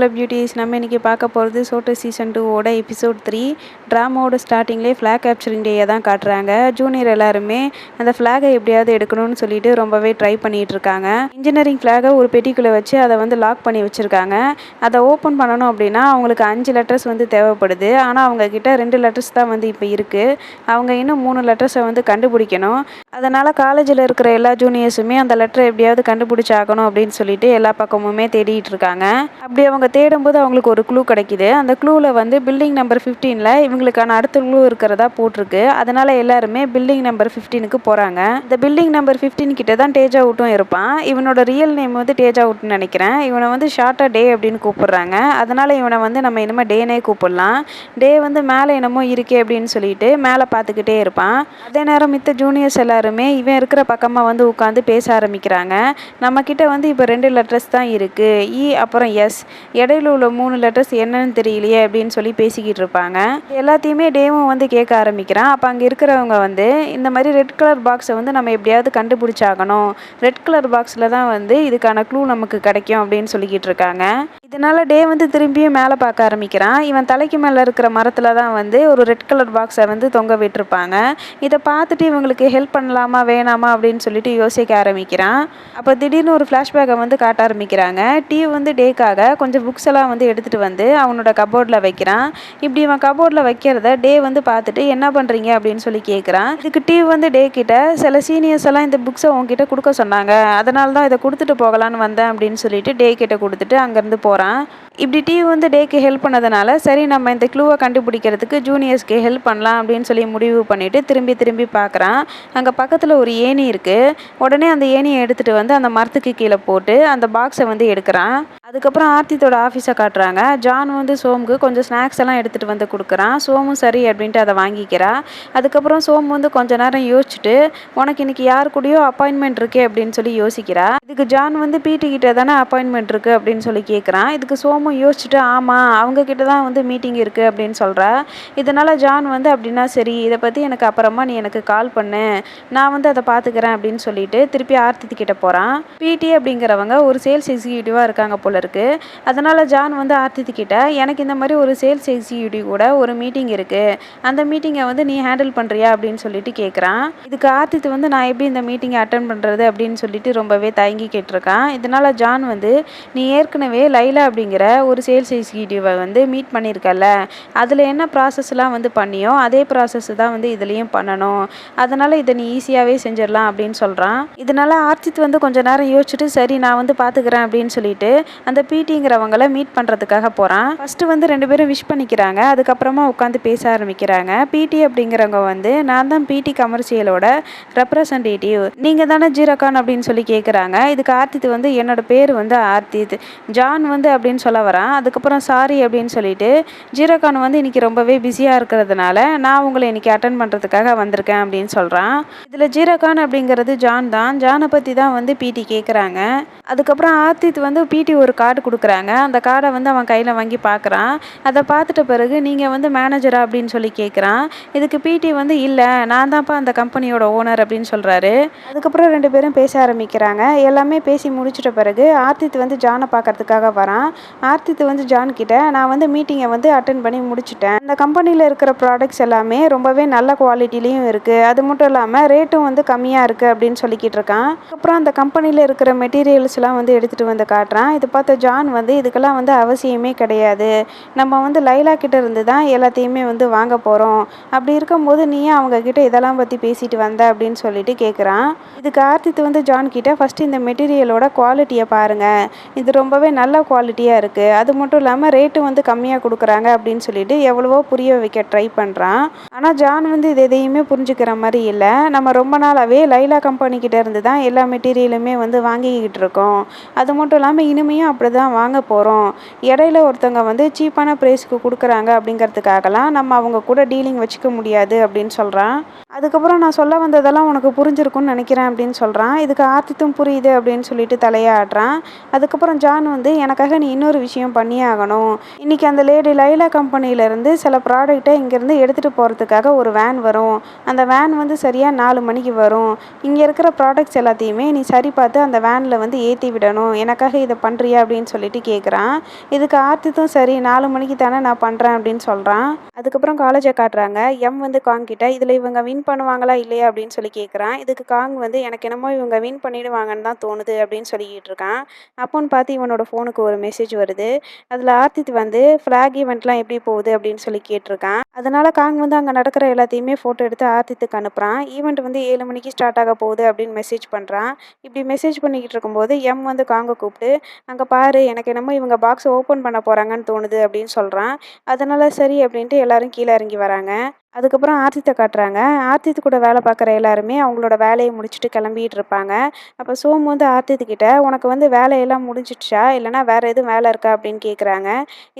Hello beauties நம்ம இன்றைக்கி பார்க்க போகிறது சோட்டோ சீசன் டூவோட எபிசோட் த்ரீ ட்ராமாவோட ஸ்டார்டிங்லேயே ஃப்ளாக் கேப்சரிங் டேயை தான் காட்டுறாங்க. ஜூனியர் எல்லாருமே அந்த ஃப்ளாகை எப்படியாவது எடுக்கணும்னு சொல்லிட்டு ரொம்பவே ட்ரை பண்ணிகிட்டு இருக்காங்க. இன்ஜினியரிங் ஃப்ளாகை ஒரு பெட்டிக்குள்ளே வச்சு அதை வந்து லாக் பண்ணி வச்சுருக்காங்க. அதை ஓப்பன் பண்ணணும் அப்படின்னா அவங்களுக்கு அஞ்சு லெட்டர்ஸ் வந்து தேவைப்படுது. ஆனால் அவங்கக்கிட்ட ரெண்டு லெட்டர்ஸ் தான் வந்து இப்போ இருக்குது அவங்க இன்னும் மூணு லெட்டர்ஸை வந்து கண்டுபிடிக்கணும். அதனால் காலேஜில் இருக்கிற எல்லா ஜூனியர்ஸுமே அந்த லெட்டரை எப்படியாவது கண்டுபிடிச்சாகணும் அப்படின்னு சொல்லிட்டு எல்லா பக்கமுமே தேடிட்டு இருக்காங்க. அப்படி அவங்க தேடும்போது அவங்களுக்கு ஒரு க்ளூ கிடைக்குது. அந்த க்ளூவில் வந்து பில்டிங் நம்பர் ஃபிஃப்டீனில் இவங்களுக்கான அடுத்த க்ளூ இருக்கிறதா போட்டிருக்கு. அதனால் எல்லாருமே பில்டிங் நம்பர் ஃபிஃப்டீனுக்கு போகிறாங்க இந்த பில்டிங் நம்பர் ஃபிஃப்டீன் கிட்ட தான் டேஜா அவுட்டும் இருப்பான். இவனோட ரியல் நேம் வந்து டேஜா அவுட்னு நினைக்கிறேன். இவனை வந்து ஷார்ட்டாக டே அப்படின்னு கூப்பிடுறாங்க. அதனால் இவனை வந்து நம்ம இனிமேல் டேனே கூப்பிடலாம். டே வந்து மேலே என்னமோ இருக்கே அப்படின்னு சொல்லிட்டு மேலே பார்த்துக்கிட்டே இருப்பான். அதே நேரம் மித்த ஜூனியர்ஸ் எல்லாருமே இவன் இருக்கிற பக்கமாக வந்து உட்காந்து பேச ஆரம்பிக்கிறாங்க. நம்மக்கிட்ட வந்து இப்போ ரெண்டு லெட்டர்ஸ் தான் இருக்குது இ e, அப்புறம் எஸ் இடையில உள்ள மூணு லெட்டர்ஸ் என்னன்னு தெரியலையே அப்படின்னு சொல்லி பேசிக்கிட்டு இருப்பாங்க. எல்லாத்தையுமே டேவும் வந்து கேட்க ஆரம்பிக்கிறான். அப்போ அங்கே இருக்கிறவங்க வந்து இந்த மாதிரி ரெட் கலர் பாக்ஸை வந்து நம்ம எப்படியாவது கண்டுபிடிச்சாகணும். ரெட் கலர் பாக்ஸில் தான் வந்து இதுக்கான க்ளூ நமக்கு கிடைக்கும் அப்படின்னு சொல்லிக்கிட்டு இருக்காங்க. இதனால் டே வந்து திரும்பியும் மேலே பார்க்க ஆரம்பிக்கிறான். இவன் தலைக்கு மேலே இருக்கிற மரத்தில் தான் வந்து ஒரு ரெட் கலர் பாக்ஸை வந்து தொங்க விட்டுருப்பாங்க. இதை பார்த்துட்டு இவங்களுக்கு ஹெல்ப் பண்ணலாமா வேணாமா அப்படின்னு சொல்லிட்டு யோசிக்க ஆரம்பிக்கிறான். அப்போ திடீர்னு ஒரு ஃப்ளாஷ்பேக்கை வந்து காட்ட ஆரம்பிக்கிறாங்க. டீ வந்து டேக்காக கொஞ்சம் புக்ஸ் எல்லாம் வந்து எடுத்துகிட்டு வந்து அவனோட கபோர்டில் வைக்கிறான். இப்படி இவன் கபோர்டில் வைக்கிறத டே வந்து பார்த்துட்டு என்ன பண்ணுறீங்க அப்படின்னு சொல்லி கேட்குறான் இதுக்கு டீ வந்து டே கிட்ட சில சீனியர்ஸ் எல்லாம் இந்த புக்ஸை உங்ககிட்ட கொடுக்க சொன்னாங்க. அதனால தான் இதை கொடுத்துட்டு போகலான்னு வந்தேன் அப்படின்னு சொல்லிட்டு டே கிட்ட கொடுத்துட்டு அங்கேருந்து போகிறான் இப்படி டீ வந்து டேக்கு ஹெல்ப் பண்ணதுனால சரி நம்ம இந்த க்ளூவை கண்டுபிடிக்கிறதுக்கு ஜூனியர்ஸ்க்கு ஹெல்ப் பண்ணலாம் அப்படின்னு சொல்லி முடிவு பண்ணிவிட்டு திரும்பி திரும்பி பார்க்குறான் அங்கே பக்கத்தில் ஒரு ஏணி இருக்குது உடனே அந்த ஏணியை எடுத்துகிட்டு வந்து அந்த மரத்துக்கு கீழே போட்டு அந்த பாக்ஸை வந்து எடுக்கிறான். அதுக்கப்புறம் ஆர்த்தித்தோட ஆஃபீஸை காட்டுறாங்க. ஜான் வந்து சோமுக்கு கொஞ்சம் ஸ்நாக்ஸ் எல்லாம் எடுத்துகிட்டு வந்து கொடுக்குறான். சோமும் சரி அப்படின்ட்டு அதை வாங்கிக்கிறா. அதுக்கப்புறம் சோமு வந்து கொஞ்ச நேரம் யோசிச்சுட்டு உனக்கு இன்னைக்கு யார் கூடயோ அப்பாயின்மெண்ட் இருக்கே அப்படின்னு சொல்லி யோசிக்கிறா. இதுக்கு ஜான் வந்து பிடி கிட்ட தானே அப்பாயின்மெண்ட் இருக்குது அப்படின்னு சொல்லி கேட்குறான் இதுக்கு சோமும் யோசிச்சுட்டு ஆமாம் அவங்க கிட்ட தான் வந்து மீட்டிங் இருக்குது அப்படின்னு சொல்கிறா இதனால் ஜான் வந்து அப்படின்னா சரி இதை பற்றி எனக்கு அப்புறமா நீ எனக்கு கால் பண்ணு. நான் வந்து அதை பார்த்துக்கிறேன் அப்படின்னு சொல்லிட்டு திருப்பி ஆர்த்தி கிட்ட போகிறான் பிடி அப்படிங்கிறவங்க ஒரு சேல்ஸ் எக்ஸிக்யூட்டிவாக இருக்காங்க போல இருக்கு. அதனால் ஜான் வந்து ஆர்த்தித்து கிட்ட எனக்கு இந்த மாதிரி ஒரு சேல்ஸ் எக்ஸிக்யூட்டிவ் கூட ஒரு மீட்டிங் இருக்குது அந்த மீட்டிங்கை வந்து நீ ஹேண்டில் பண்ணுறியா அப்படின்னு சொல்லிட்டு கேட்குறான் இதுக்கு ஆர்த்தித் வந்து நான் எப்படி இந்த மீட்டிங்கை அட்டன் பண்ணுறது அப்படின்னு சொல்லிட்டு ரொம்பவே தயங்கி கேட்டிருக்கான். இதனால் ஜான் வந்து நீ ஏற்கனவே லைலா அப்படிங்கிற ஒரு சேல்ஸ் எக்ஸிக்யூட்டிவை வந்து மீட் பண்ணியிருக்கல அதில் என்ன ப்ராசஸ்லாம் வந்து பண்ணியோ அதே ப்ராசஸ் தான் வந்து இதுலேயும் பண்ணணும். அதனால் இதை நீ ஈஸியாகவே செஞ்சிடலாம் அப்படின்னு சொல்கிறான் இதனால் ஆர்த்தித் வந்து கொஞ்ச நேரம் யோசிச்சுட்டு சரி நான் வந்து பார்த்துக்கிறேன் அப்படின்னு சொல்லிட்டு அந்த பிடிங்கிறவங்கள மீட் பண்ணுறதுக்காக போகிறான் ஃபஸ்ட்டு வந்து ரெண்டு பேரும் விஷ் பண்ணிக்கிறாங்க. அதுக்கப்புறமா உட்காந்து பேச ஆரம்பிக்கிறாங்க. பிடி அப்படிங்கிறவங்க வந்து நான் தான் பிடி கமர்ஷியலோட ரெப்ரசன்டேட்டிவ் நீங்கள் தானே ஜீரகான் அப்படின்னு சொல்லி கேட்குறாங்க இதுக்கு ஆர்த்தித் வந்து என்னோட பேர் வந்து ஆர்த்தித். ஜான் வந்து அப்படின்னு சொல்ல வரான். அதுக்கப்புறம் சாரி அப்படின்னு சொல்லிட்டு ஜீரகான் வந்து இன்னைக்கு ரொம்பவே பிஸியாக இருக்கிறதுனால நான் உங்களை இன்றைக்கி அட்டன் பண்ணுறதுக்காக வந்திருக்கேன் அப்படின்னு சொல்கிறான் இதில் ஜீரகான் அப்படிங்கிறது ஜான் தான். ஜானை பற்றி தான் வந்து பிடி கேட்குறாங்க அதுக்கப்புறம் ஆர்த்தித் வந்து பிடி ஒரு கார்டு கொடுக்குறாங்க. அந்த கார்டை வந்து அவன் கையில் வாங்கி பார்க்குறான். அதை பார்த்துட்ட பிறகு நீங்கள் வந்து மேனேஜரா அப்படின்னு சொல்லி கேட்குறான் இதுக்கு பிடி வந்து இல்லை நான் தான்ப்பா அந்த கம்பெனியோட ஓனர் அப்படின்னு சொல்கிறாரு அதுக்கப்புறம் ரெண்டு பேரும் பேச ஆரம்பிக்கிறாங்க. எல்லாமே பேசி முடிச்சிட்ட பிறகு ஆர்த்தித் வந்து ஜானை பார்க்கறதுக்காக வரான். ஆர்த்தித் வந்து ஜான் கிட்ட நான் வந்து மீட்டிங்கை வந்து அட்டன் பண்ணி முடிச்சிட்டேன். அந்த கம்பெனியில் இருக்கிற ப்ராடக்ட்ஸ் எல்லாமே ரொம்பவே நல்ல குவாலிட்டிலையும் இருக்குது அது மட்டும் இல்லாமல் ரேட்டும் வந்து கம்மியாக இருக்குது அப்படின்னு சொல்லிக்கிட்டு இருக்கான். அப்புறம் அந்த கம்பெனியில் இருக்கிற மெட்டீரியல்ஸ்லாம் வந்து எடுத்துகிட்டு வந்து காட்டுறான். இது பார்த்த ஜான் வந்து இதுக்கெல்லாம் வந்து அவசியமே கிடையாது. நம்ம வந்து லைலா கிட்ட இருந்து தான் எல்லாத்தையுமே வந்து வாங்க போகிறோம் அப்படி இருக்கும்போது நீயே அவங்க கிட்ட இதெல்லாம் பற்றி பேசிட்டு வந்த அப்படின்னு சொல்லிட்டு கேட்குறான் இதுக்கு ஆர்த்தித் வந்து ஜான் கிட்ட ஃபஸ்ட்டு இந்த மெட்டீரியலோட குவாலிட்டியை பாருங்கள் இது ரொம்பவே நல்ல குவாலிட்டியாக இருக்குது அது மட்டும் இல்லாமல் ரேட்டு வந்து கம்மியாக கொடுக்குறாங்க அப்படின்னு சொல்லிட்டு எவ்வளவோ புரிய வைக்க ட்ரை பண்ணுறான் ஆனால் ஜான் வந்து இது எதையுமே புரிஞ்சுக்கிற மாதிரி இல்லை. நம்ம ரொம்ப நாளாகவே லைலா கம்பெனி கிட்ட இருந்து தான் எல்லா மெட்டீரியலுமே வந்து வாங்கிக்கிட்டு இருக்கோம். அது மட்டும் இல்லாமல் இனிமையும் அப்படி தான் வாங்க போகிறோம் இடையில ஒருத்தவங்க வந்து சீப்பான ப்ரைஸ்க்கு கொடுக்குறாங்க அப்படிங்கிறதுக்காகலாம் நம்ம அவங்க கூட டீலிங் வச்சுக்க முடியாது அப்படின்னு சொல்கிறான் அதுக்கப்புறம் நான் சொல்ல வந்ததெல்லாம் உனக்கு புரிஞ்சிருக்கும்னு நினைக்கிறேன் அப்படின்னு சொல்கிறான் இதுக்கு ஆர்த்தித்தும் புரியுது அப்படின்னு சொல்லிட்டு தலையை அதுக்கப்புறம் ஜான் வந்து எனக்காக நீ இன்னொரு விஷயம் பண்ணியே ஆகணும். இன்றைக்கி அந்த லேடி லைலா கம்பெனியிலேருந்து சில ப்ராடக்ட்டை இங்கேருந்து எடுத்துகிட்டு போகிறதுக்காக ஒரு வேன் வரும். அந்த வேன் வந்து சரியாக நாலு மணிக்கு வரும். இங்கே இருக்கிற ப்ராடக்ட்ஸ் எல்லாத்தையுமே நீ சரி பார்த்து அந்த வேனில் வந்து ஏற்றி விடணும். எனக்காக இதை பண்ணுறியா அப்படின்னு சொல்லிட்டு கேட்குறான் இதுக்கு ஆர்த்தித்தும் சரி நாலு மணிக்கு தானே நான் பண்ணுறேன் அப்படின்னு சொல்கிறான் அதுக்கப்புறம் காலேஜை காட்டுறாங்க. எம் வந்து காங்கிட்ட இதில் இவங்க வின் பண்ணுவாங்களா இல்லையா அப்படின்னு சொல்லி கேட்குறான் இதுக்கு காங் வந்து எனக்கு என்னமோ இவங்க வின் பண்ணிடுவாங்கன்னு தான் தோணுது அப்படின்னு சொல்லிக்கிட்டு இருக்கான். அப்போன்னு பார்த்து இவனோட ஃபோனுக்கு ஒரு மெசேஜ் வருது. அதில் ஆர்த்தித் வந்து ஃப்ளாக் ஈவெண்ட்லாம் எப்படி போகுது? அப்படின்னு சொல்லி கேட்டிருக்கான். அதனால் காங் வந்து அங்கே நடக்கிற எல்லாத்தையுமே ஃபோட்டோ எடுத்து ஆர்த்தித்துக்கு அனுப்புகிறான் ஈவெண்ட் வந்து ஏழு மணிக்கு ஸ்டார்ட் ஆக போகுது அப்படின்னு மெசேஜ் பண்ணுறான் இப்படி மெசேஜ் பண்ணிக்கிட்டு இருக்கும்போது எம் வந்து காங்கை கூப்பிட்டு அங்கே பாரு எனக்கு என்னமோ இவங்க பாக்ஸ் ஓப்பன் பண்ண போகிறாங்கன்னு தோணுது அப்படின்னு சொல்கிறான் அதனால் சரி அப்படின்ட்டு எல்லாரும் கீழே இறங்கி வராங்க. அதுக்கப்புறம் ஆர்த்தித்தை காட்டுறாங்க. ஆர்த்தித்து கூட வேலை பார்க்குற எல்லாருமே அவங்களோட வேலையை முடிச்சுட்டு கிளம்பிட்டு இருப்பாங்க. அப்போ சோமு வந்து ஆர்த்தித்துக்கிட்ட உனக்கு வந்து வேலையெல்லாம் முடிஞ்சிடுச்சா? இல்லைனா வேறு எதுவும் வேலை இருக்கா? அப்படின்னு கேட்குறாங்க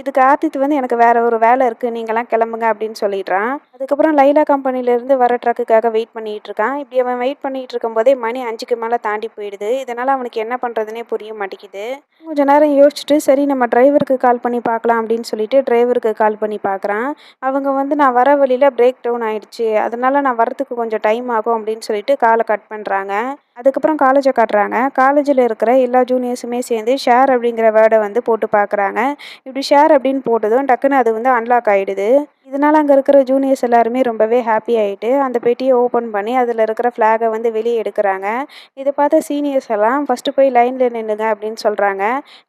இதுக்கு ஆர்த்தித்து வந்து எனக்கு வேறு ஒரு வேலை இருக்குது நீங்களாம் கிளம்புங்க. அப்படின்னு சொல்லிடுறான். அதுக்கப்புறம் லைலா கம்பெனிலேருந்து வர ட்ரக்குக்காக வெயிட் பண்ணிகிட்டு இருக்கான். இப்படி அவன் வெயிட் பண்ணிகிட்டு இருக்கும்போதே மணி அஞ்சுக்கு மேலே தாண்டி போயிடுது. இதனால் அவனுக்கு என்ன பண்ணுறதுனே புரிய மாட்டேங்குது. கொஞ்ச நேரம் யோசிச்சுட்டு சரி நம்ம டிரைவருக்கு கால் பண்ணி பார்க்கலாம். அப்படின்னு சொல்லிட்டு டிரைவருக்கு கால் பண்ணி பார்க்குறான். அவங்க வந்து நான் வர வழியில் பிரேக் டவுன் ஆகிடுச்சு அதனால் நான் வரத்துக்கு கொஞ்சம் டைம் ஆகும் அப்படின்னு சொல்லிட்டு காலை கட் பண்ணுறாங்க அதுக்கப்புறம் காலேஜை காட்டுறாங்க. காலேஜில் இருக்கிற எல்லா ஜூனியர்ஸுமே சேர்ந்து ஷேர் அப்படிங்கிற வேர்டை வந்து போட்டு பார்க்குறாங்க இப்படி ஷேர் அப்படின்னு போட்டதும் டக்குன்னு அது வந்து அன்லாக் ஆகிடுது இதனால் அங்கே இருக்கிற ஜூனியர்ஸ் எல்லாருமே ரொம்பவே ஹாப்பி ஆகிட்டு அந்த பெட்டியை ஓப்பன் பண்ணி அதில் இருக்கிற ஃப்ளாகை வந்து வெளியே எடுக்கிறாங்க. இதை பார்த்த சீனியர்ஸ் எல்லாம் ஃபஸ்ட்டு போய் லைனில் நின்றுங்க அப்படின்னு சொல்கிறாங்க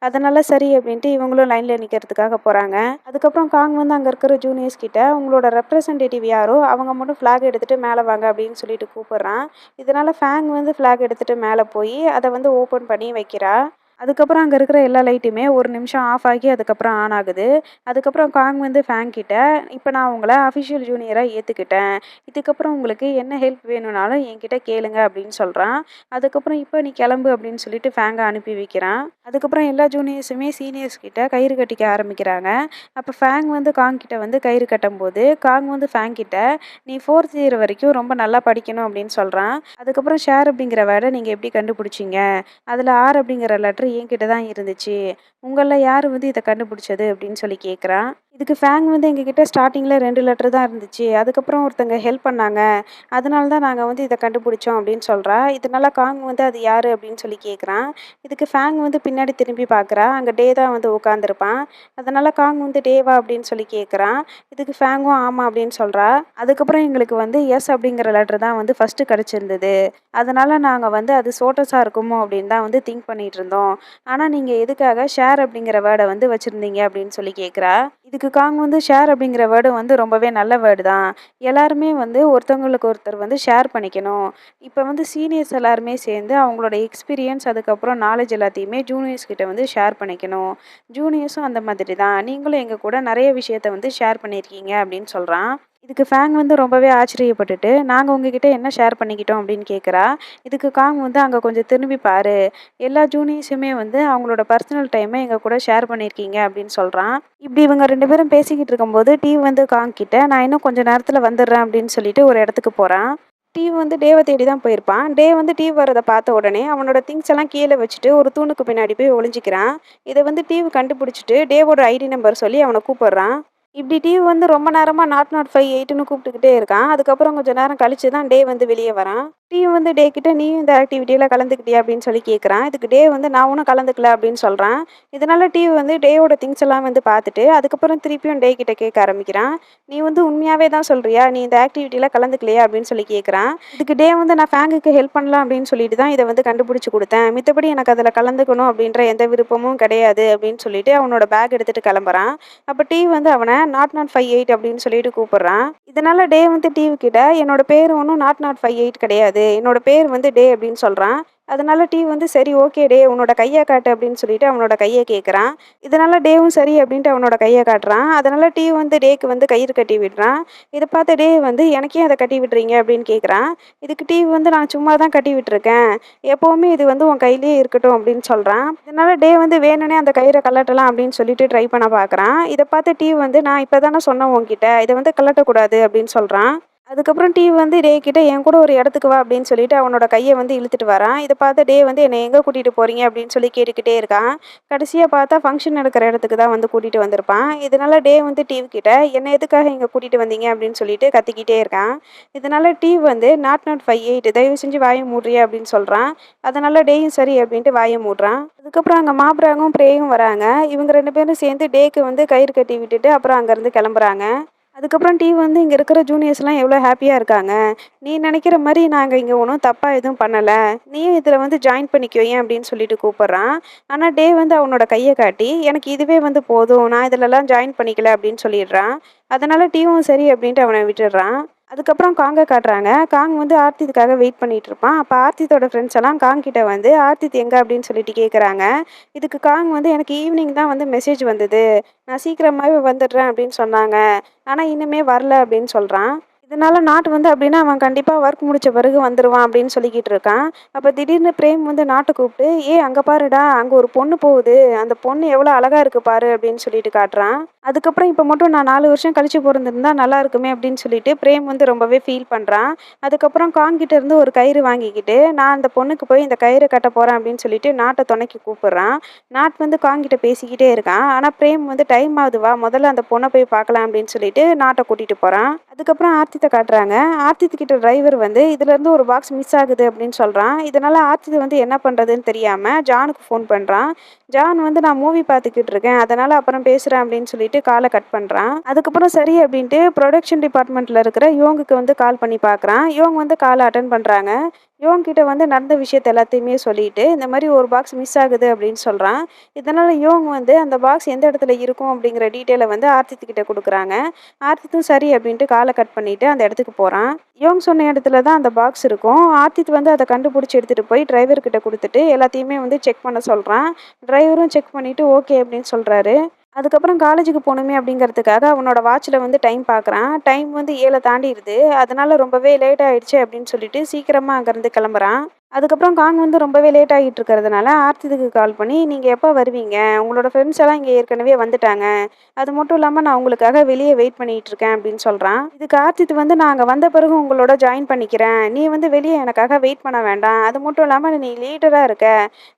அதனால் சரி அப்படின்ட்டு இவங்களும் லைனில் நிற்கிறதுக்காக போகிறாங்க அதுக்கப்புறம் காங் வந்து அங்கே இருக்கிற ஜூனியர்ஸ் கிட்ட உங்களோட ரெப்ரசன்டேட்டிவ் யாரோ அவங்க மட்டும் ஃப்ளாக் எடுத்துகிட்டு மேலே வாங்க அப்படின்னு சொல்லிட்டு கூப்பிட்றான். இதனால் ஃபேங் வந்து ஃப்ளாக் எடுத்துகிட்டு மேலே போய் அதை வந்து ஓப்பன் பண்ணி வைக்கிறா. அதுக்கப்புறம் அங்கே இருக்கிற எல்லா லைட்டுமே ஒரு நிமிஷம் ஆஃப் ஆகி அதுக்கப்புறம் ஆன் ஆகுது. அதுக்கப்புறம் காங் வந்து ஃபேங் கிட்ட இப்போ நான் உங்களை அஃபிஷியல் ஜூனியராக ஏற்றுக்கிட்டேன் இதுக்கப்புறம் உங்களுக்கு என்ன ஹெல்ப் வேணும்னாலும் என்கிட்ட கேளுங்க அப்படின்னு சொல்கிறான் அதுக்கப்புறம் இப்போ நீ கிளம்பு அப்படின்னு சொல்லிட்டு ஃபேங்கை அனுப்பி வைக்கிறான். அதுக்கப்புறம் எல்லா ஜூனியர்ஸுமே சீனியர்ஸ் கிட்ட கயிறு கட்டிக்க ஆரம்பிக்கிறாங்க. அப்போ ஃபேங் வந்து காங் கிட்ட வந்து கயிறு கட்டும்போது காங் வந்து ஃபேங் கிட்ட நீ ஃபோர்த் இயர் வரைக்கும் ரொம்ப நல்லா படிக்கணும் அப்படின்னு சொல்கிறான் அதுக்கப்புறம் ஷேர் அப்படிங்கிற வேர்டை நீங்கள் எப்படி கண்டுபிடிச்சிங்க? அதில் ஆர் அப்படிங்கிற லெட்ரு என்கிட்ட தான் இருந்துச்சு. உங்களில் யார் வந்து இதை கண்டுபிடிச்சது அப்படின்னு சொல்லி கேட்குறான் இதுக்கு ஃபேங் வந்து எங்ககிட்ட ஸ்டார்டிங்கில் ரெண்டு லெட்டர் தான் இருந்துச்சு. அதுக்கப்புறம் ஒருத்தங்க ஹெல்ப் பண்ணாங்க. அதனால தான் நாங்கள் வந்து இதை கண்டுபிடிச்சோம் அப்படின்னு சொல்கிறா இதனால் காங் வந்து அது யார் அப்படின்னு சொல்லி கேட்குறான் இதுக்கு ஃபேங் வந்து பின்னாடி திரும்பி பார்க்குறா அங்கே டே தான் வந்து உட்காந்துருப்பான் அதனால் காங் வந்து டேவா அப்படின்னு சொல்லி கேட்குறான் இதுக்கு ஃபேங்கும் ஆமாம் அப்படின்னு சொல்கிறா அதுக்கப்புறம் எங்களுக்கு வந்து எஸ் அப்படிங்கிற லெட்டர் தான் வந்து ஃபஸ்ட்டு கிடச்சிருந்தது. அதனால் நாங்கள் வந்து அது சோட்டஸாக இருக்குமோ அப்படின்னு தான் வந்து திங்க் பண்ணிகிட்டு இருந்தோம். ஆனால் நீங்கள் எதுக்காக ஷேர் அப்படிங்கிற வேர்டை வந்து வச்சுருந்தீங்க அப்படின்னு சொல்லி கேட்குறா இதுக்கு காங் வந்து ஷேர் அப்படிங்கிற வேர்டு வந்து ரொம்பவே நல்ல வேர்டு தான். எல்லாருமே வந்து ஒருத்தவங்களுக்கு ஒருத்தர் வந்து ஷேர் பண்ணிக்கணும். இப்போ வந்து சீனியர்ஸ் எல்லாருமே சேர்ந்து அவங்களோட எக்ஸ்பீரியன்ஸ் அதுக்கப்புறம் நாலேஜ் எல்லாத்தையுமே ஜூனியர்ஸ் கிட்ட வந்து ஷேர் பண்ணிக்கணும். ஜூனியர்ஸும் அந்த மாதிரி தான். நீங்களும் எங்கள் கூட நிறைய விஷயத்த வந்து ஷேர் பண்ணியிருக்கீங்க அப்படின்னு சொல்கிறான் இதுக்கு ஃபேங் வந்து ரொம்பவே ஆச்சரியப்பட்டுட்டு நாங்கள் உங்ககிட்ட என்ன ஷேர் பண்ணிக்கிட்டோம்? அப்படின்னு கேட்குறா இதுக்கு காங் வந்து அங்கே கொஞ்சம் திரும்பி பாரு. எல்லா ஜூனியர்ஸுமே வந்து அவங்களோட பர்சனல் டைமை எங்கள் கூட ஷேர் பண்ணியிருக்கீங்க அப்படின்னு சொல்கிறான் இப்படி இவங்க ரெண்டு பேரும் பேசிக்கிட்டு இருக்கும்போது டீ வந்து காங் கிட்ட நான் இன்னும் கொஞ்சம் நேரத்தில் வந்துடுறேன் அப்படின்னு சொல்லிட்டு ஒரு இடத்துக்கு போகிறான் டீ வந்து டேவை தேடி தான் போயிருப்பான். டே வந்து டீ வரதை பார்த்த உடனே அவனோட திங்ஸ் எல்லாம் கீழே வச்சுட்டு ஒரு தூணுக்கு பின்னாடி போய் ஒளிஞ்சிக்கிறான். இதை வந்து டீவு கண்டுபிடிச்சிட்டு டேவோட ஐடி நம்பர் சொல்லி அவனை கூப்பிடுறான். இப்படி டிவி வந்து ரொம்ப நேரமாக நாட் நாட் ஃபைவ் எயிட்டுன்னு கூப்பிட்டுக்கிட்டே இருக்கான். அதுக்கப்புறம் கொஞ்சம் நேரம் கழிச்சு தான் டே வந்து வெளியே வரான். டிவி வந்து டே கிட்ட நீ இந்த ஆக்டிவிட்டியில் கலந்துக்கிட்டியா அப்படின்னு சொல்லி கேட்குறான் இதுக்கு டே வந்து நான் ஒன்றும் கலந்துக்கல அப்படின்னு சொல்கிறான் இதனால டிவி வந்து டேயோட திங்ஸ் எல்லாம் வந்து பார்த்துட்டு அதுக்கப்புறம் திருப்பியும் டே கிட்ட கேட்க ஆரம்பிக்கிறான். நீ வந்து உண்மையாகவே தான் சொல்கிறியா நீ இந்த ஆக்டிவிட்டியில் கலந்துக்கலையா அப்படின்னு சொல்லி கேட்குறான் இதுக்கு டே வந்து நான் ஃபேங்குக்கு ஹெல்ப் பண்ணலாம் அப்படின்னு சொல்லிட்டு தான் இதை வந்து கண்டுபிடிச்சி கொடுத்தேன். மித்தபடி எனக்கு அதில் கலந்துக்கணும் அப்படின்ற எந்த விருப்பமும் கிடையாது அப்படின்னு சொல்லிட்டு அவனோட பேக் எடுத்துகிட்டு கிளம்புறான். அப்போ டிவி வந்து அவனை நாட் நாட் ஃபைவ் எயிட் அப்படின்னு சொல்லிட்டு கூப்பிட்றான். இதனால டே வந்து டிவி கிட்ட என்னோட பேர் ஒன்றும் நாட் நாட் ஃபைவ் எயிட் கிடையாது. என்னோட பேர் வந்து டே அப்படின்னு சொல்கிறான் அதனால டீ வந்து சரி ஓகே டே உன்னோட கையை காட்டு அப்படின்னு சொல்லிட்டு அவனோட கையை கேட்குறான் இதனால டேவும் சரி அப்படின்ட்டு அவனோட கையை காட்டுறான். அதனால டீ வந்து டேக்கு வந்து கயிறு கட்டி விடுறான். இதை பார்த்த டே வந்து எனக்கே அதை கட்டி விட்டுறீங்க அப்படின்னு கேட்குறான் இதுக்கு டீ வந்து நான் சும்மா தான் கட்டி விட்டுருக்கேன். எப்போவுமே இது வந்து உன் கையிலேயே இருக்கட்டும் அப்படின்னு சொல்கிறான் இதனால டே வந்து வேணும்னே அந்த கயிறை கலட்டலாம் அப்படின்னு சொல்லிட்டு ட்ரை பண்ண பார்க்குறான் இதை பார்த்து டீ வந்து நான் இப்போ தானே சொன்னேன் உன்கிட்ட. இதை வந்து கலட்டக்கூடாது அப்படின்னு சொல்கிறான் அதுக்கப்புறம் டீ வந்து டே கிட்ட என் கூட ஒரு இடத்துக்கு வா அப்படின்னு சொல்லிட்டு அவனோட கையை வந்து இழுத்துட்டு வரான். இதை பார்த்து டே வந்து என்னை எங்கே கூட்டிகிட்டு போகிறீங்க அப்படின்னு சொல்லி கேட்டுக்கிட்டே இருக்கான். கடைசியாக பார்த்தா ஃபங்க்ஷன் நடக்கிற இடத்துக்கு தான் வந்து கூட்டிகிட்டு வந்திருப்பான். இதனால டே வந்து டிவி கிட்ட என்னை எதுக்காக இங்கே கூட்டிகிட்டு வந்தீங்க? அப்படின்னு சொல்லிட்டு கத்திக்கிட்டே இருக்கான். இதனால டீவ் வந்து நாட் நாட் ஃபைவ் எயிட் தயவு செஞ்சு வாயை மூடுறிய? அப்படின்னு சொல்கிறான் அதனால் டேயும் சரி அப்படின்ட்டு வாயை மூடுறான். அதுக்கப்புறம் அங்கே மாப்பிராங்கும் பிரேயும் வராங்க. இவங்க ரெண்டு பேரும் சேர்ந்து டேக்கு வந்து கயிறு கட்டி விட்டுட்டு அப்புறம் அங்கேருந்து கிளம்புறாங்க. அதுக்கப்புறம் டீ வந்து இங்கே இருக்கிற ஜூனியர்ஸ்லாம் எவ்வளோ ஹாப்பியாக இருக்காங்க? நீ நினைக்கிற மாதிரி நாங்கள் இங்கே ஒன்றும் தப்பாக எதுவும் பண்ணலை. நீயும் இதில் வந்து ஜாயின் பண்ணிக்கோ ஏன் அப்படின்னு சொல்லிட்டு கூப்பிட்றான். ஆனால் டே வந்து அவனோட கையை காட்டி எனக்கு இதுவே வந்து போதும். நான் இதிலலாம் ஜாயின் பண்ணிக்கல அப்படின்னு சொல்லிடுறான். அதனால் டீவும் சரி அப்படின்ட்டு அவனை விட்டுடுறான். அதுக்கப்புறம் காங்கை காட்டுறாங்க. காங் வந்து ஆர்த்தித்துக்காக வெயிட் பண்ணிட்டு இருப்பான் அப்போ ஆர்த்தித்தோட ஃப்ரெண்ட்ஸ் எல்லாம் காங் கிட்ட வந்து ஆர்த்தித் எங்கே? அப்படின்னு சொல்லிட்டு கேட்குறாங்க இதுக்கு காங் வந்து எனக்கு ஈவினிங் தான் வந்து மெசேஜ் வந்தது. நான் சீக்கிரமாகவே வந்துடுறேன் அப்படின்னு சொன்னாங்க. ஆனால் இன்னுமே வரல அப்படின்னு சொல்கிறான் இதனால் நாட்டு வந்து அப்படின்னா அவன் கண்டிப்பாக ஒர்க் முடித்த பிறகு வந்துடுவான் அப்படின்னு சொல்லிக்கிட்டு இருக்கான். அப்போ திடீர்னு பிரேம் வந்து நாட்டை கூப்பிட்டு ஏ அங்கே பாருடா அங்கே ஒரு பொண்ணு போகுது. அந்த பொண்ணு எவ்வளோ அழகாக இருக்குது பாரு அப்படின்னு சொல்லிட்டு காட்டுறான். அதுக்கப்புறம் இப்போ மட்டும் நான் நாலு வருஷம் கழிச்சு பிறந்திருந்தா நல்லா இருக்குமே அப்படின்னு சொல்லிட்டு பிரேம் வந்து ரொம்பவே ஃபீல் பண்ணுறான் அதுக்கப்புறம் காங்கிட்ட இருந்து ஒரு கயிறு வாங்கிக்கிட்டு நான் அந்த பொண்ணுக்கு போய் இந்த கயிறு கட்ட போகிறேன் அப்படின்னு சொல்லிட்டு நாட்டை துணைக்கி கூப்பிடுறான். நாட் வந்து காங்கிட்ட பேசிக்கிட்டே இருக்கான். ஆனால் பிரேம் வந்து டைம் ஆகுது வா முதல்ல அந்த பொண்ணை போய் பார்க்கலாம் அப்படின்னு சொல்லிட்டு நாட்டை கூட்டிகிட்டு போகிறான் அதுக்கப்புறம் ஆர்த்தித்தை காட்டுறாங்க. ஆர்த்தித்து கிட்ட டிரைவர் வந்து இதுலேருந்து ஒரு பாக்ஸ் மிஸ் ஆகுது அப்படின்னு சொல்கிறான் இதனால் ஆர்த்தித்து வந்து என்ன பண்ணுறதுன்னு தெரியாமல் ஜானுக்கு ஃபோன் பண்ணுறான் ஜான் வந்து நான் மூவி பார்த்துக்கிட்டு இருக்கேன். அதனால் அப்புறம் பேசுகிறேன் அப்படின்னு சொல்லிட்டு காலை கட் பண்ணுறான் அதுக்கப்புறம் சரி அப்படின்ட்டு ப்ரொடக்ஷன் டிபார்ட்மெண்ட்டில் இருக்கிற யோங்குக்கு வந்து கால் பண்ணி பார்க்குறான். யோங் வந்து காலை அட்டன் பண்ணுறாங்க யோங்கிட்ட வந்து நடந்த விஷயத்த எல்லாத்தையுமே சொல்லிட்டு இந்த மாதிரி ஒரு பாக்ஸ் மிஸ் ஆகுது அப்படின்னு சொல்கிறான் இதனால் யோங் வந்து அந்த பாக்ஸ் எந்த இடத்துல இருக்கும் அப்படிங்கிற டீட்டெயிலை வந்து ஆர்த்தித்து கிட்ட கொடுக்குறாங்க. ஆர்த்தித்தும் சரி அப்படின்ட்டு காலை கட் பண்ணிவிட்டு அந்த இடத்துக்கு போகிறான் யோங் சொன்ன இடத்துல தான் அந்த பாக்ஸ் இருக்கும். ஆர்த்தித் வந்து அதை கண்டுபிடிச்சி எடுத்துகிட்டு போய் டிரைவர்கிட்ட கொடுத்துட்டு எல்லாத்தையுமே வந்து செக் பண்ண சொல்கிறான் டிரைவரும் செக் பண்ணிவிட்டு ஓகே அப்படின்னு சொல்கிறாரு அதுக்கப்புறம் காலேஜுக்கு போகணுமே அப்படிங்கிறதுக்காக அவனோட வாட்சில் வந்து டைம் பார்க்குறான். டைம் வந்து ஏழை தாண்டிடுது. அதனால் ரொம்பவே லேட் ஆயிடுச்சு அப்படின்னு சொல்லிட்டு சீக்கிரமாக அங்கேருந்து கிளம்புறான். அதுக்கப்புறம் காங் வந்து ரொம்பவே லேட் ஆகிட்டு இருக்கிறதுனால ஆர்த்திதுக்கு கால் பண்ணி நீங்கள் எப்போ வருவீங்க? உங்களோட ஃப்ரெண்ட்ஸ் எல்லாம் இங்கே ஏற்கனவே வந்துட்டாங்க. அது மட்டும் இல்லாமல் நான் உங்களுக்காக வெளியே வெயிட் பண்ணிகிட்டு இருக்கேன் அப்படின்னு சொல்கிறான் இதுக்கு ஆர்த்தித் வந்து நான் அங்கே வந்த பிறகு உங்களோட ஜாயின் பண்ணிக்கிறேன். நீ வந்து வெளியே எனக்காக வெயிட் பண்ண வேண்டாம். அது மட்டும் இல்லாமல் நீ லீடராக இருக்க.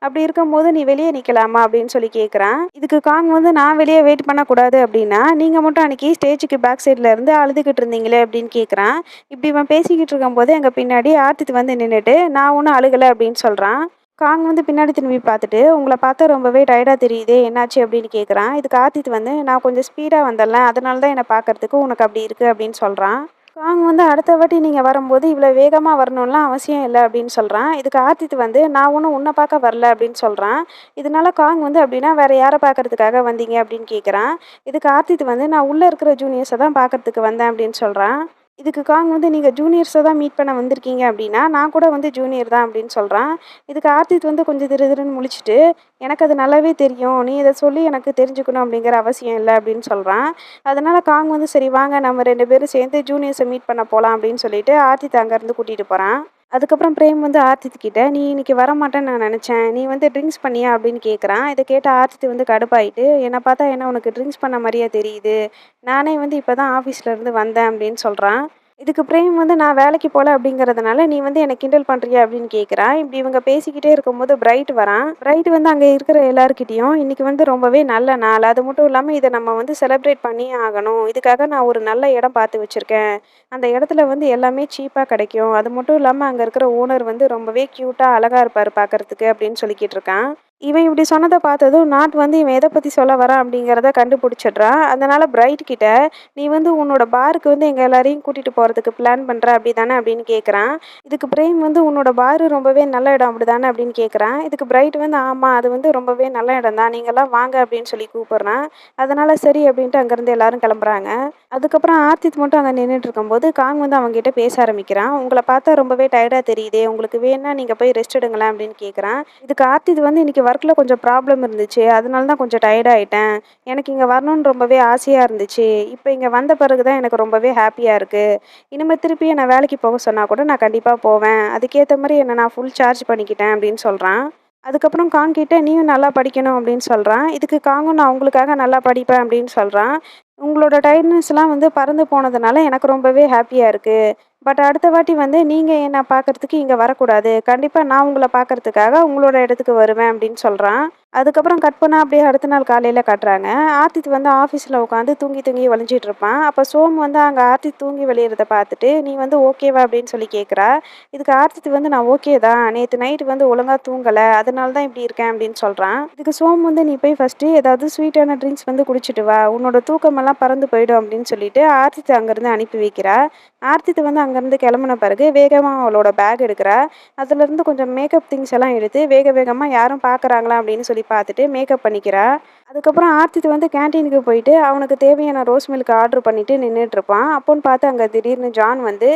அப்படி இருக்கும்போது நீ வெளியே நிற்கலாமா அப்படின்னு சொல்லி கேட்குறான் இதுக்கு காங் வந்து நான் வெளியே வெயிட் பண்ணக்கூடாது அப்படின்னா நீங்கள் மட்டும் அன்றைக்கி ஸ்டேஜுக்கு பேக் சைடில் இருந்து அழுதுகிட்டு இருந்தீங்களே? அப்படின்னு கேட்குறான் இப்படி இவன் பேசிக்கிட்டு இருக்கும்போது எங்கள் பின்னாடி ஆர்த்தித் வந்து நின்றுட்டு நான் ஒன்றும் ஆளுகளை அப்படின்னு சொல்கிறான் காங் வந்து பின்னாடி திரும்பி பார்த்துட்டு உங்களை பார்த்தா ரொம்பவே டயர்டாக தெரியுது என்னாச்சு? அப்படின்னு கேட்குறான் இதுக்கு ஆர்த்தித் வந்து நான் கொஞ்சம் ஸ்பீடாக வந்துடலாம் அதனால தான் என்னை பார்க்கறதுக்கு உனக்கு அப்படி இருக்குது அப்படின்னு சொல்கிறான் காங் வந்து அடுத்த வாட்டி நீங்கள் வரும்போது இவ்வளோ வேகமாக வரணும்லாம் அவசியம் இல்லை அப்படின்னு சொல்கிறான் இதுக்கு ஆத்தித் வந்து நான் ஒன்றும் உன்னை பார்க்க வரல அப்படின்னு சொல்கிறான் இதனால காங் வந்து அப்படின்னா வேறு யாரை பார்க்கறதுக்காக வந்தீங்க? அப்படின்னு கேட்குறான் இதுக்கு ஆர்த்தித் வந்து நான் உள்ளே இருக்கிற ஜூனியர்ஸை தான் பார்க்கறதுக்கு வந்தேன் அப்படின்னு சொல்கிறான் இதுக்கு காங் வந்து நீங்கள் ஜூனியர்ஸை தான் மீட் பண்ண வந்திருக்கீங்க அப்படின்னா நான் கூட வந்து ஜூனியர் தான் அப்படின்னு சொல்கிறான் இதுக்கு ஆர்த்தித் வந்து கொஞ்சம் திரு திருன்னு முழிச்சிட்டு எனக்கு அது நல்லாவே தெரியும். நீ இதை சொல்லி எனக்கு தெரிஞ்சுக்கணும் அப்படிங்கிற அவசியம் இல்லை அப்படின்னு சொல்கிறான் அதனால் காங் வந்து சரி வாங்க நம்ம ரெண்டு பேரும் சேர்ந்து ஜூனியர்ஸை மீட் பண்ண போகலாம் அப்படின்னு சொல்லிட்டு ஆர்த்தித் அங்கேருந்து கூட்டிகிட்டு போகிறான் அதுக்கப்புறம் பிரேம் வந்து ஆர்த்தித் கிட்ட நீ இன்னைக்கு வரமாட்டேன்னு நான் நினச்சேன். நீ வந்து ட்ரிங்க்ஸ் பண்ணியா? அப்படின்னு கேட்குறான் இதை கேட்ட ஆர்த்தித் வந்து கடுப்பாயிட்டு என்னை பார்த்தா என்ன உனக்கு ட்ரிங்க்ஸ் பண்ண மாதிரியே தெரியுது. நானே வந்து இப்போ தான் ஆஃபீஸ்லேருந்து வந்தேன் அப்படின்னு சொல்கிறான் இதுக்கு பிரேம் வந்து நான் வேலைக்கு போகல அப்படிங்கிறதுனால நீ வந்து என்னை கிண்டல் பண்ணுறியா அப்படின்னு கேட்குறான் இப்படி இவங்க பேசிக்கிட்டே இருக்கும்போது பிரைட் வரான் பிரைட் வந்து அங்கே இருக்கிற எல்லாருக்கிட்டேயும் இன்றைக்கி வந்து ரொம்பவே நல்ல நாள். அது மட்டும் இல்லாமல் இதை நம்ம வந்து செலிப்ரேட் பண்ணி ஆகணும். இதுக்காக நான் ஒரு நல்ல இடம் பார்த்து வச்சுருக்கேன். அந்த இடத்துல வந்து எல்லாமே சீப்பாக கிடைக்கும். அது மட்டும் இல்லாமல் அங்கே இருக்கிற ஓனர் வந்து ரொம்பவே க்யூட்டாக அழகாக இருப்பார் பார்க்குறதுக்கு அப்படின்னு சொல்லிக்கிட்டு இருக்கான். இவன் இப்படி சொன்னதை பார்த்ததும் நாட் வந்து இவன் எதை பற்றி சொல்ல வரான் அப்படிங்கிறத கண்டுபிடிச்சிடுறான் அதனால் பிரைட் கிட்ட நீ வந்து உன்னோட பாருக்கு வந்து எங்கள் எல்லாரையும் கூட்டிகிட்டு போகிறதுக்கு பிளான் பண்ணுற அப்படி தானே அப்படின்னு கேட்குறான் இதுக்கு பிரேம் வந்து உன்னோட பாரு ரொம்பவே நல்ல இடம் அப்படி தானே அப்படின்னு கேட்குறான் இதுக்கு பிரைட் வந்து ஆமாம் அது வந்து ரொம்பவே நல்ல இடம் தான். நீங்கள்லாம் வாங்க அப்படின்னு சொல்லி கூப்பிட்றான். அதனால் சரி அப்படின்ட்டு அங்கேருந்து எல்லாரும் கிளம்புறாங்க. அதுக்கப்புறம் ஆர்த்தித் மட்டும் அங்கே நின்றுட்டு இருக்கும்போது காங் வந்து அவங்ககிட்ட பேச ஆரம்பிக்கிறான். உங்களை பார்த்தா ரொம்பவே டயர்டாக தெரியுதே. உங்களுக்கு வேணால் நீங்கள் போய் ரெஸ்ட் எடுங்களேன் அப்படின்னு கேட்குறான் இதுக்கு ஆர்த்தித் வந்து இன்றைக்கி ஒர்க்கில் கொஞ்சம் ப்ராப்ளம் இருந்துச்சு. அதனால தான் கொஞ்சம் டயர்டாயிட்டேன் எனக்கு இங்கே வரணும்னு ரொம்பவே ஆசையாக இருந்துச்சு. இப்போ இங்கே வந்த பிறகு தான் எனக்கு ரொம்பவே ஹாப்பியாக இருக்குது இனிமேல் திருப்பி என்னை வேலைக்கு போக சொன்னால் கூட நான் கண்டிப்பாக போவேன். அதுக்கேற்ற மாதிரி என்னை நான் ஃபுல் சார்ஜ் பண்ணிக்கிட்டேன் அப்படின்னு சொல்கிறான் அதுக்கப்புறம் காங் கிட்ட நீயும் நல்லா படிக்கணும் அப்படின்னு சொல்கிறான் இதுக்கு காங்கும் நான் உங்களுக்காக நல்லா படிப்பேன் அப்படின்னு சொல்கிறான் உங்களோட டைட்னஸ்லாம் வந்து பறந்து போனதுனால எனக்கு ரொம்பவே ஹாப்பியாக இருக்குது பட் அடுத்த வாட்டி வந்து நீங்கள் என்னை பார்க்கறதுக்கு இங்கே வரக்கூடாது. கண்டிப்பாக நான் உங்களை பார்க்கறதுக்காக உங்களோட இடத்துக்கு வருவேன் அப்படின்னு சொல்கிறான் அதுக்கப்புறம் கட் பண்ணால் அப்படியே அடுத்த நாள் காலையில் காட்டுறாங்க. ஆர்த்தித் வந்து ஆஃபீஸில் உட்காந்து தூங்கி தூங்கி வலிஞ்சிட்டு இருப்பான். அப்போ சோம் வந்து அங்கே ஆர்த்தித் தூங்கி வெளியிறத பார்த்துட்டு நீ வந்து ஓகேவா அப்படின்னு சொல்லி கேட்குறா இதுக்கு ஆர்த்தித் வந்து நான் ஓகே தான். நேற்று நைட்டு வந்து ஒழுங்காக தூங்கலை. அதனால தான் இப்படி இருக்கேன் அப்படின்னு சொல்கிறான் இதுக்கு சோம் வந்து நீ போய் ஃபஸ்ட்டு ஏதாவது ஸ்வீட்டான ட்ரிங்க்ஸ் வந்து குடிச்சிட்டு வா. உன்னோட தூக்கமெல்லாம் பறந்து போயிடும் அப்படின்னு சொல்லிட்டு ஆர்த்தித் அங்கேருந்து அனுப்பி வைக்கிறா. ஆர்த்தித் வந்து அங்கேருந்து கிளம்புன பிறகு வேகமாக அவளோட பேக் எடுக்கிறா. அதுலேருந்து கொஞ்சம் மேக்கப் திங்ஸ் எல்லாம் எடுத்து வேக வேகமாக யாரும் பார்க்குறாங்களா அப்படின்னு சொல்லி பார்த்துட்டு மேக்கப் பண்ணிக்கிறா. அதுக்கப்புறம் ஆர்த்தித் வந்து கேன்டீனுக்கு போயிட்டு அவனுக்கு தேவையான ரோஸ் மில்க் ஆர்டர் பண்ணிட்டு நின்றுட்டுருப்பான் அப்போன்னு பார்த்து அங்கே திடீர்னு ஜான் வந்து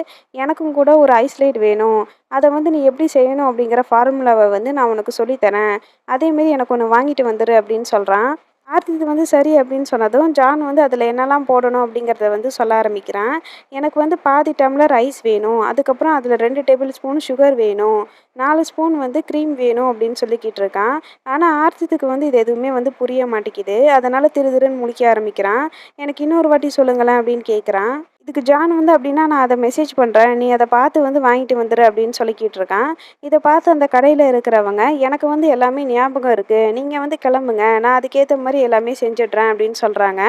எனக்கும் கூட ஒரு ஐஸ்லைட் வேணும். அதை வந்து நீ எப்படி செய்யணும்? அப்படிங்கிற ஃபார்முலாவை வந்து நான் உனக்கு சொல்லித்தரேன். அதேமாரி எனக்கு ஒன்று வாங்கிட்டு வந்துடு அப்படின்னு சொல்கிறான் ஆர்த்தித் வந்து சரி அப்படின்னு சொன்னதும் ஜான் வந்து அதில் என்னெல்லாம் போடணும் அப்படிங்கிறத வந்து சொல்ல ஆரம்பிக்கிறான். எனக்கு வந்து பாதி டம்ளர் ரைஸ் வேணும். அதுக்கப்புறம் அதில் ரெண்டு டேபிள் ஸ்பூன் சுகர் வேணும். நாலு ஸ்பூன் வந்து க்ரீம் வேணும் அப்படின்னு சொல்லிக்கிட்டு இருக்கான் ஆனால் ஆர்த்தித்துக்கு வந்து இது எதுவுமே வந்து புரிய மாட்டேங்குது. அதனால் திரு திருன்னு முழிக்க ஆரம்பிக்கிறான். எனக்கு இன்னொரு வாட்டி சொல்லுங்களேன் அப்படின்னு கேட்குறான் இதுக்கு ஜான் வந்து அப்படின்னா நான் அதை மெசேஜ் பண்ணுறேன் நீ அதை பார்த்து வந்து வாங்கிட்டு வந்துடு அப்படின்னு சொல்லிக்கிட்டு இருக்கான் இதை பார்த்து அந்த கடையில் இருக்கிறவங்க எனக்கு வந்து எல்லாமே ஞாபகம் இருக்குது நீங்கள் வந்து கிளம்புங்க. நான் அதுக்கேற்ற மாதிரி எல்லாமே செஞ்சிடுறேன் அப்படின்னு சொல்கிறாங்க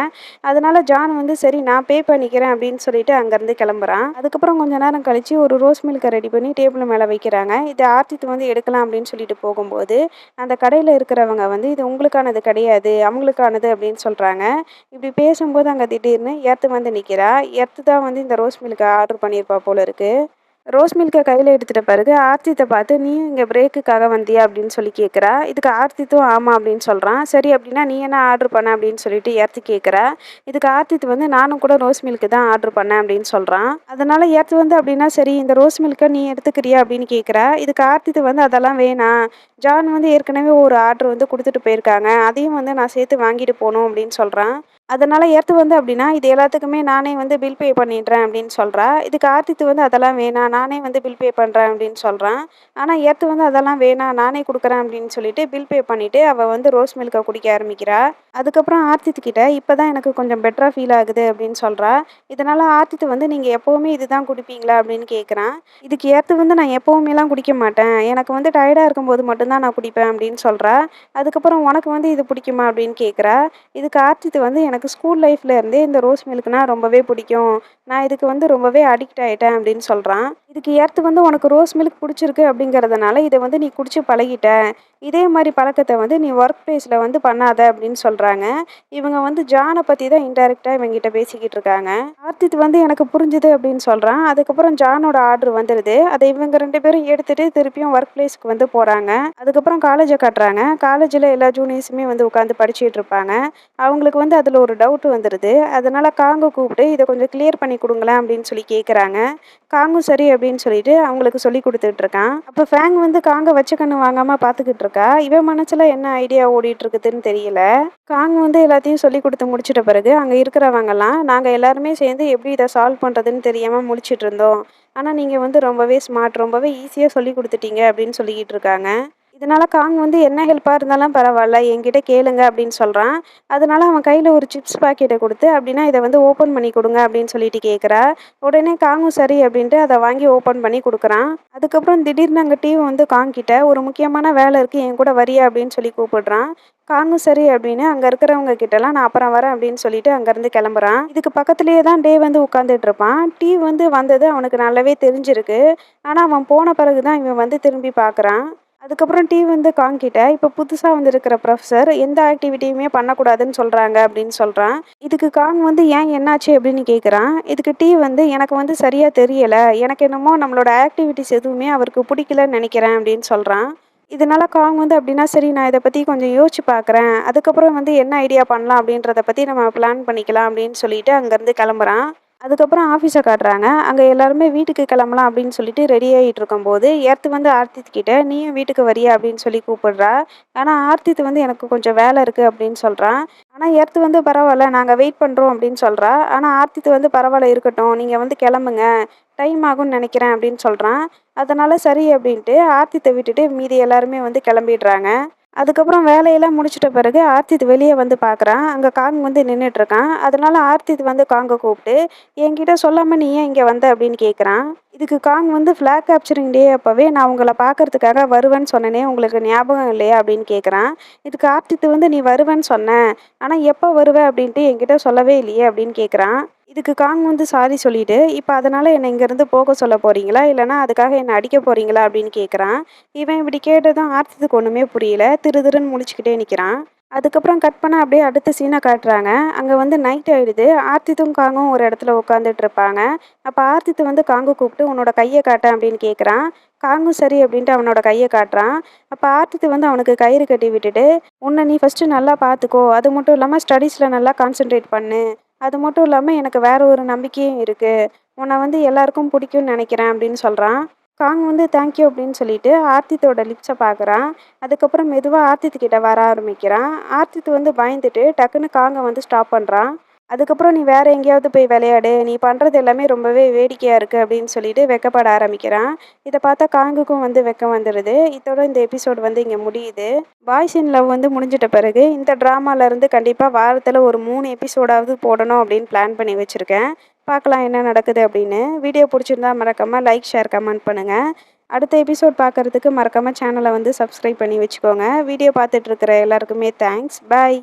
அதனால் ஜான் வந்து சரி நான் பே பண்ணிக்கிறேன் அப்படின்னு சொல்லிட்டு அங்கேருந்து கிளம்புறான். அதுக்கப்புறம் கொஞ்ச நேரம் கழித்து ஒரு ரோஸ் மில்கை ரெடி பண்ணி டேபிள் மேலே வைக்கிறாங்க. இதை ஆர்த்தித்து வந்து எடுக்கலாம் அப்படின்னு சொல்லிட்டு போகும்போது அந்த கடையில் இருக்கிறவங்க வந்து இது உங்களுக்கானது கிடையாது அவங்களுக்கானது அப்படின்னு சொல்கிறாங்க இப்படி பேசும்போது அங்கே திடீர்னு எர்த்து வந்து நிற்கிறா எர்த்து தான் வந்து இந்த ரோஸ் மில்க்கை ஆர்டர் பண்ணியிருப்பா போல இருக்குது ரோஸ் மில்கை கையில் எடுத்துகிட்ட பிறகு ஆர்த்தித்தை பார்த்து நீ இங்கே பிரேக்குக்காக வந்தியா? அப்படின்னு சொல்லி கேட்குறா இதுக்கு ஆர்த்தித்தும் ஆமாம் அப்படின்னு சொல்கிறான் சரி அப்படின்னா நீ என்ன ஆர்டர் பண்ண? அப்படின்னு சொல்லிட்டு ஏர்த்து கேட்குறா இதுக்கு ஆர்த்தித் வந்து நானும் கூட ரோஸ் மில்க்கு தான் ஆர்டர் பண்ணேன் அப்படின்னு சொல்கிறான் அதனால் ஏர்த்து வந்து அப்படின்னா சரி இந்த ரோஸ் மில்க்கை நீ எடுத்துக்கிறியா? அப்படின்னு கேட்குறா இதுக்கு ஆர்த்தித் வந்து அதெல்லாம் வேணாம். ஜான் வந்து ஏற்கனவே ஒரு ஆர்டர் வந்து கொடுத்துட்டு போயிருக்காங்க. அதையும் வந்து நான் சேர்த்து வாங்கிட்டு போகணும் அப்படின்னு சொல்கிறான் அதனால் ஏற்று வந்து அப்படின்னா இது எல்லாத்துக்குமே நானே வந்து பில் பே பண்ணிடுறேன் அப்படின்னு சொல்கிறா இதுக்கு ஆர்த்தித்து வந்து அதெல்லாம் வேணாம் நானே வந்து பில் பே பண்ணுறேன் அப்படின்னு சொல்கிறான் ஆனால் ஏர்த்து வந்து அதெல்லாம் வேணாம் நானே கொடுக்குறேன் அப்படின்னு சொல்லிட்டு பில் பே பண்ணிவிட்டு அவள் வந்து ரோஸ் மில்கை குடிக்க ஆரம்பிக்கிறா. அதுக்கப்புறம் ஆர்த்தித்து கிட்டே இப்போ தான் எனக்கு கொஞ்சம் பெட்டராக ஃபீல் ஆகுது அப்படின்னு சொல்கிறா இதனால் ஆர்த்தித்து வந்து நீங்கள் எப்போவுமே இதுதான் குடிப்பீங்களா? அப்படின்னு கேட்குறான் இதுக்கு ஏர்த்து வந்து நான் எப்போவுமேலாம் குடிக்க மாட்டேன். எனக்கு வந்து டயர்டாக இருக்கும்போது மட்டும்தான் நான் குடிப்பேன் அப்படின்னு சொல்கிறா அதுக்கப்புறம் உனக்கு வந்து இது பிடிக்குமா? அப்படின்னு கேட்குறா இதுக்கு ஆர்த்தித்து வந்து எனக்கு ஸ்கூல் லைஃப்ல இருந்தே இந்த ரோஸ் மில்க்னா ரொம்பவே பிடிக்கும். நான் இதுக்கு வந்து ரொம்பவே அடிக்ட் ஆகிட்டேன் அப்படின்னு சொல்கிறான் இதுக்கு ஏர்த்து வந்து உனக்கு ரோஸ் மில்க் பிடிச்சிருக்கு அப்படிங்கிறதுனால இதை வந்து நீ குடிச்சு பழகிட்ட. இதே மாதிரி பழக்கத்தை வந்து நீ ஒர்க் பிளேஸில் வந்து பண்ணாத அப்படின்னு சொல்கிறாங்க இவங்க வந்து ஜானை பற்றி தான் இன்டெரக்டாக இவங்ககிட்ட பேசிக்கிட்டு இருக்காங்க. ஆர்த்தித் வந்து எனக்கு புரிஞ்சுது அப்படின்னு சொல்கிறான் அதுக்கப்புறம் ஜானோட ஆர்டர் வந்துடுது அதை இவங்க ரெண்டு பேரும் எடுத்துகிட்டு திருப்பியும் ஒர்க் பிளேஸ்க்கு வந்து போகிறாங்க அதுக்கப்புறம் காலேஜை காட்டுறாங்க. காலேஜில் எல்லா ஜூனியர்ஸுமே வந்து உட்காந்து படிச்சுட்டு இருப்பாங்க. அவங்களுக்கு வந்து அதில் ஒரு டவுட் வந்துடுது அதனால் காங்க கூப்பிட்டு இதை கொஞ்சம் கிளியர் பண்ணி கொடுங்களேன் அப்படின்னு சொல்லி கேட்குறாங்க காங்கும் சரி அப்படின்னு சொல்லிட்டு அவங்களுக்கு சொல்லி கொடுத்துட்ருக்கான் அப்போ ஃபேங் வந்து காங்க வச்ச கண்ணு வாங்காமல் பார்த்துக்கிட்டு இருக்கா? இவன் மனசில் என்ன ஐடியா ஓடிட்டு இருக்குதுன்னு தெரியல. காங் வந்து எல்லாத்தையும் சொல்லி கொடுத்து முடிச்சிட்ட பிறகு அங்கே இருக்கிறவங்கலாம் நாங்கள் எல்லாருமே சேர்ந்து எப்படி இதை சால்வ் பண்ணுறதுன்னு தெரியாமல் முடிச்சிட்டு இருந்தோம் ஆனால் நீங்கள் வந்து ரொம்பவே ஸ்மார்ட் ரொம்பவே ஈஸியாக சொல்லி கொடுத்துட்டீங்க அப்படின்னு சொல்லிக்கிட்டு இருக்காங்க. இதனால் காங் வந்து என்ன ஹெல்ப்பாக இருந்தாலும் பரவாயில்ல என்கிட்ட கேளுங்க அப்படின்னு சொல்கிறான் அதனால அவன் கையில் ஒரு சிப்ஸ் பாக்கெட்டை கொடுத்து அப்படின்னா இதை வந்து ஓப்பன் பண்ணி கொடுங்க அப்படின்னு சொல்லிட்டு கேட்குறா உடனே காங்கும் சரி அப்படின்ட்டு அதை வாங்கி ஓப்பன் பண்ணி கொடுக்குறான். அதுக்கப்புறம் திடீர்னு அங்கே டீம் வந்து காங்கிட்ட ஒரு முக்கியமான வேலை இருக்குது என் கூட வரியா? அப்படின்னு சொல்லி கூப்பிடுறான். காங்கும் சரி அப்படின்னு அங்கே இருக்கிறவங்க கிட்டலாம் நான் அப்புறம் வரேன் அப்படின்னு சொல்லிட்டு அங்கேருந்து கிளம்புறான். இதுக்கு பக்கத்துலேயே தான் டே வந்து உட்காந்துட்டு இருப்பான். டீ வந்து வந்தது அவனுக்கு நல்லாவே தெரிஞ்சிருக்கு. ஆனால் அவன் போன பிறகு தான் இவன் வந்து திரும்பி பார்க்குறான் அதுக்கப்புறம் டி வந்து காங்கிட்ட இப்போ புதுசாக வந்திருக்கிற ப்ரொஃபஸர் எந்த ஆக்டிவிட்டியுமே பண்ணக்கூடாதுன்னு சொல்கிறாங்க அப்படின்னு சொல்கிறான் இதுக்கு காங் வந்து ஏன் என்னாச்சு அப்படின்னு கேட்குறான் இதுக்கு டீ வந்து எனக்கு வந்து சரியாக தெரியலை. எனக்கு என்னமோ நம்மளோட ஆக்டிவிட்டிஸ் எதுவுமே அவருக்கு பிடிக்கலன்னு நினைக்கிறேன் அப்படின்னு சொல்கிறான் இதனால காங் வந்து அப்படின்னா சரி நான் இதை பற்றி கொஞ்சம் யோசிச்சு பார்க்குறேன் அதுக்கப்புறம் வந்து என்ன ஐடியா பண்ணலாம் அப்படின்றத பற்றி நம்ம பிளான் பண்ணிக்கலாம் அப்படின்னு சொல்லிட்டு அங்கேருந்து கிளம்புறான். அதுக்கப்புறம் ஆஃபீஸை காட்டுறாங்க. அங்கே எல்லாருமே வீட்டுக்கு கிளம்பலாம் அப்படின்னு சொல்லிட்டு ரெடி ஆகிட்டு இருக்கும்போது ஏர்த்து வந்து ஆர்த்தித் கிட்ட நீயும் வீட்டுக்கு வரியா? அப்படின்னு சொல்லி கூப்பிடுறா. ஆனால் ஆர்த்தித் வந்து எனக்கு கொஞ்சம் வேலை இருக்குது அப்படின்னு சொல்கிறான் ஆனால் ஏர்த்து வந்து பரவாயில்ல நாங்கள் வெயிட் பண்ணுறோம் அப்படின்னு சொல்கிறா ஆனால் ஆர்த்தித் வந்து பரவாயில்ல இருக்கட்டும். நீங்கள் வந்து கிளம்புங்க. டைம் ஆகும்னு நினைக்கிறேன் அப்படின்னு சொல்கிறான் அதனால் சரி அப்படின்ட்டு ஆர்த்தித்தை விட்டுட்டு மீதி எல்லாருமே வந்து கிளம்பிடுறாங்க. அதுக்கப்புறம் வேலையெல்லாம் முடிச்சிட்ட பிறகு ஆர்த்தித் வெளியே வந்து பார்க்குறான் அங்கே காங் வந்து நின்றுட்டுருக்கான் அதனால ஆர்த்தித் வந்து காங்கை கூப்பிட்டு என்கிட்ட சொல்லாமல் நீ ஏன் இங்கே வந்த? அப்படின்னு கேட்குறான் இதுக்கு காங் வந்து ஃப்ளாக் கேப்சரிங் டே அப்போவே நான் உங்களை பார்க்கறதுக்காக வருவேன்னு சொன்னனே உங்களுக்கு ஞாபகம் இல்லையா அப்படின்னு கேட்குறான் இதுக்கு ஆர்த்தித் வந்து நீ வருவேன்னு சொன்னேன் ஆனால் எப்போ வருவே? அப்படின்ட்டு என்கிட்ட சொல்லவே இல்லையே அப்படின்னு கேட்குறான் இதுக்கு காங் வந்து சாரி சொல்லிட்டு இப்போ அதனால் என்னை இங்கேருந்து போக சொல்ல போகிறீங்களா இல்லைனா அதுக்காக என்னை அடிக்க போகிறீங்களா அப்படின்னு கேட்குறான் இவன் இப்படி கேட்டதும் ஆர்த்தித்துக்கு ஒன்றுமே புரியல. திரு திருன்னு முழிச்சுக்கிட்டே நிற்கிறான் அதுக்கப்புறம் கட் பண்ண அப்படியே அடுத்த சீனை காட்டுறாங்க. அங்கே வந்து நைட் ஆகிடுது ஆர்த்தித்தும் காங்கும் ஒரு இடத்துல உட்காந்துட்டு இருப்பாங்க. அப்போ ஆர்த்தித்து வந்து காங்கு கூப்பிட்டு உன்னோட கையை காட்டேன் அப்படின்னு கேட்குறான் காங்கும் சரி அப்படின்ட்டு அவனோட கையை காட்டுறான். அப்போ ஆர்த்தித்து வந்து அவனுக்கு கயிறு கட்டி விட்டுட்டு உன்னை நீ ஃபஸ்ட்டு நல்லா பார்த்துக்கோ அது மட்டும் இல்லாமல் ஸ்டடீஸில் நல்லா கான்சென்ட்ரேட் பண்ணு. அது மட்டும் இல்லாமல் எனக்கு வேற ஒரு நம்பிக்கையும் இருக்குது உன்னை வந்து எல்லாருக்கும் பிடிக்கும்னு நினைக்கிறேன் அப்படின்னு சொல்கிறான் காங் வந்து தேங்க்யூ அப்படின்னு சொல்லிட்டு ஆர்த்தித்தோட லிப்ஸை பார்க்குறான் அதுக்கப்புறம் மெதுவாக ஆர்த்தித்து கிட்ட வர ஆரம்பிக்கிறான். ஆர்த்தித் வந்து பயந்துட்டு டக்குன்னு காங்கை வந்து ஸ்டாப் பண்ணுறான் அதுக்கப்புறம் நீ வேற எங்கேயாவது போய் விளையாடு. நீ பண்ணுறது எல்லாமே ரொம்பவே வேடிக்கையாக இருக்குது அப்படின்னு சொல்லிட்டு வெக்கப்பட ஆரம்பிக்கிறான். இதை பார்த்தா காங்குக்கும் வந்து வெக்கம் வந்துடுது இதோட இந்த எபிசோடு வந்து இங்கே முடியுது. பாய்ஸ் இன் லவ் வந்து முடிஞ்சிட்ட பிறகு இந்த ட்ராமாலேருந்து கண்டிப்பாக வாரத்தில் ஒரு மூணு எபிசோடாவது போடணும் அப்படின்னு பிளான் பண்ணி வச்சுருக்கேன். பார்க்கலாம் என்ன நடக்குது அப்படின்னு. வீடியோ பிடிச்சிருந்தா மறக்காமல் லைக் ஷேர் கமெண்ட் பண்ணுங்கள் அடுத்த எபிசோட் பார்க்குறதுக்கு மறக்காமல் சேனலை வந்து சப்ஸ்கிரைப் பண்ணி வச்சுக்கோங்க. வீடியோ பார்த்துட்ருக்கிற எல்லாருக்குமே தேங்க்ஸ் பாய்